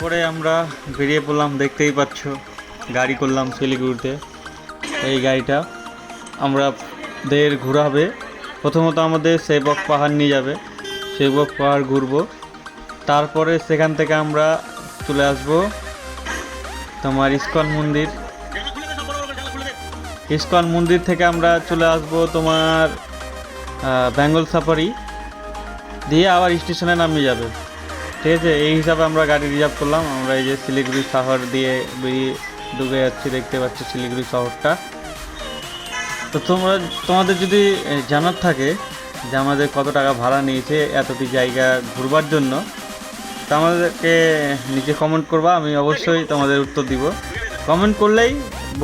পরে আমরা বেরিয়ে পড়লাম, দেখতেই পাচ্ছ, গাড়ি করলাম শিলিগুড়িতে। এই গাড়িটা আমরা দের ঘোরাবে। প্রথমত আমাদের সেবক পাহাড় নিয়ে যাবে। সেবক পাহাড় ঘুরবো। তারপরে সেখান থেকে আমরা চলে আসব তোমার ইস্কন মন্দির। ইস্কন মন্দির থেকে আমরা চলে আসব তোমার বেঙ্গল সাফারি। দিয়ে আবার স্টেশনে নামিয়ে যাবে। ঠিক আছে, এই হিসাবে আমরা গাড়ি রিজার্ভ করলাম। আমরা এই যে শিলিগুড়ি শহর দিয়ে বেরিয়ে ডুবে যাচ্ছি, দেখতে পাচ্ছি শিলিগুড়ি শহরটা। তো তোমরা, তোমাদের যদি জানার থাকে যে আমাদের কত টাকা ভাড়া নিয়েছে, এতটি জায়গা ঘুরবার জন্য, তা আমাদেরকে নিচে কমেন্ট করবা, আমি অবশ্যই তোমাদের উত্তর দিব। কমেন্ট করলেই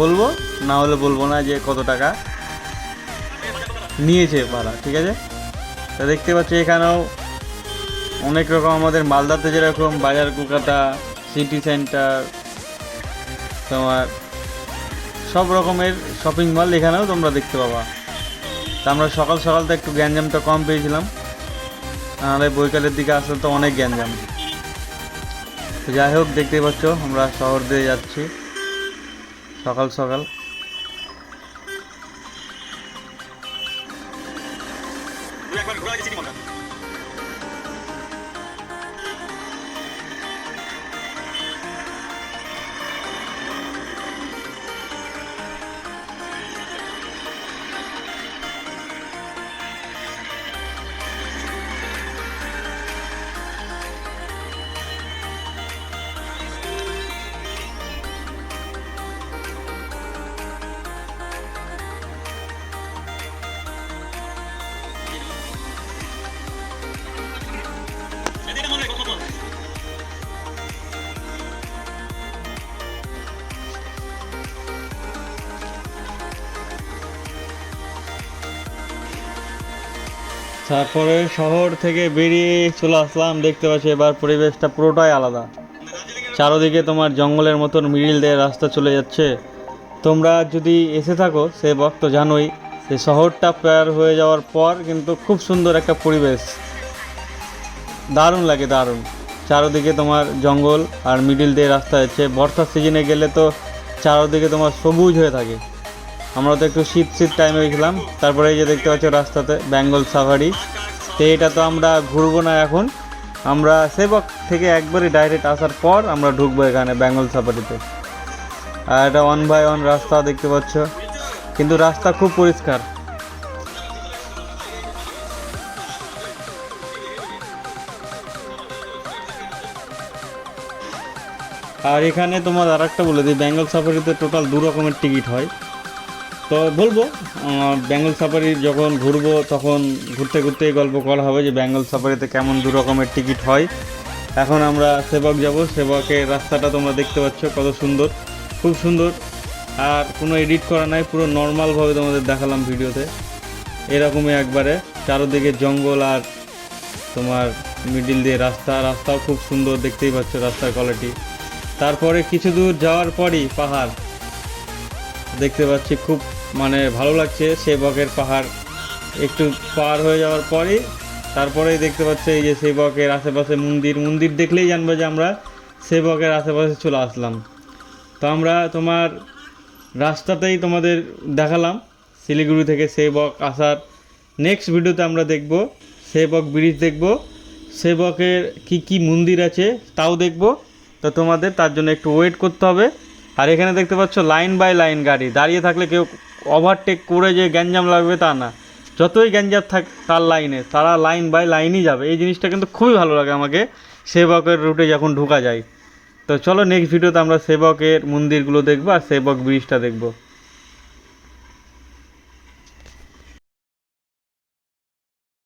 বলব, না হলে বলব না যে কত টাকা নিয়েছে ভাড়া, ঠিক আছে? তা দেখতে পাচ্ছি এখানেও অনেক রকম আমাদের মালদাতে যেরকম বাজার কলকাতা সিটি সেন্টার তোমার সব রকমের শপিং মল এখানেও তোমরা দেখতে পাবা। তা আমরা সকাল সকাল তো একটু গ্যাঞ্জামটা কম পেয়েছিলাম। নাহলে বৈকালের দিকে আসলে তো অনেক গ্যাঞ্জাম। তো যাই হোক, দেখতেই পাচ্ছ, আমরা শহর দিয়ে যাচ্ছি সকাল সকাল। তারপরে শহর থেকে বেরিয়ে চলে আসলাম। দেখতে পাচ্ছি এবার পরিবেশটা পুরোটাই আলাদা। চারোদিকে তোমার জঙ্গলের মতন মিডিল দিয়ে রাস্তা চলে যাচ্ছে। তোমরা যদি এসে থাকো, সে বক্ত জানোই যে শহরটা পার হয়ে যাওয়ার পর কিন্তু খুব সুন্দর একটা পরিবেশ। দারুণ লাগে, দারুণ। চারোদিকে তোমার জঙ্গল আর মিডিল দিয়ে রাস্তা যাচ্ছে। বর্ষার সিজনে গেলে তো চারোদিকে তোমার সবুজ হয়ে থাকে। আমরা তো একটু শীত শীত টাইমে গেছিলাম। তারপরে এই যে দেখতে পাচ্ছ রাস্তাতে বেঙ্গল সাফারি। তো এটা তো আমরা ঘুরবো না এখন। আমরা সেবক থেকে একবারই ডাইরেক্ট আসার পর আমরা ঢুকবো এখানে বেঙ্গল সাফারিতে। আর এটা ওয়ান বাই ওয়ান রাস্তা দেখতে পাচ্ছ। কিন্তু রাস্তা খুব পরিষ্কার। আর এখানে তোমার আর একটা বলে দিই, বেঙ্গল সাফারিতে টোটাল দু রকমের টিকিট হয়। তো বলব বেঙ্গল সাফারি যখন ঘুরবো তখন ঘুরতে ঘুরতে গল্প করা হবে যে বেঙ্গল সাফারিতে কেমন দু রকমের টিকিট হয়। এখন আমরা সেবক যাব, সেবকের রাস্তাটা তোমরা দেখতে পাচ্ছ কত সুন্দর, খুব সুন্দর। আর কোনো এডিট করা নাই, পুরো নর্মালভাবে তোমাদের দেখালাম ভিডিওতে। এরকমই একবারে, চারোদিকে জঙ্গল আর তোমার মিডিল দিয়ে রাস্তা, রাস্তাও খুব সুন্দর, দেখতেই পাচ্ছ রাস্তার কোয়ালিটি তারপরে কিছু দূর যাওয়ার পরই পাহাড়, দেখতে পাচ্ছি খুব মানে ভালো লাগছে সেবকের পাহাড় একটু পার হয়ে যাওয়ার পরে তারপরেই দেখতে পাচ্ছি এই যে সেবকের আশেপাশে মন্দির মন্দির দেখলেই জানবে যে আমরা সেবকের আশেপাশে চলে আসলাম। তো আমরা তোমার রাস্তাতেই তোমাদের দেখালাম, শিলিগুড়ি থেকে সেবক আসার নেক্সট ভিডিওতে আমরা দেখব সেবক ব্রিজ দেখব সেবকের কি কি মন্দির আছে তাও দেখব। তো তোমাদের তার জন্য একটু ওয়েট করতে হবে। আর এখানে দেখতে পাচ্ছ লাইন বাই লাইন গাড়ি, দাঁড়িয়ে থাকলে কেউ ওভারটেক করে যে গ্যাঞ্জাম লাগবে তা না। যতই গ্যাঞ্জাম থাক, তার লাইনে তারা লাইন বাই লাইনই যাবে। এই জিনিসটা কিন্তু খুবই ভালো লাগে আমাকে। সেবকের রুটে যখন ঢোকা যায়। তো চলো নেক্সট ভিডিওতে আমরা সেবকের মন্দিরগুলো দেখব আর সেবক ব্রিজটা দেখব।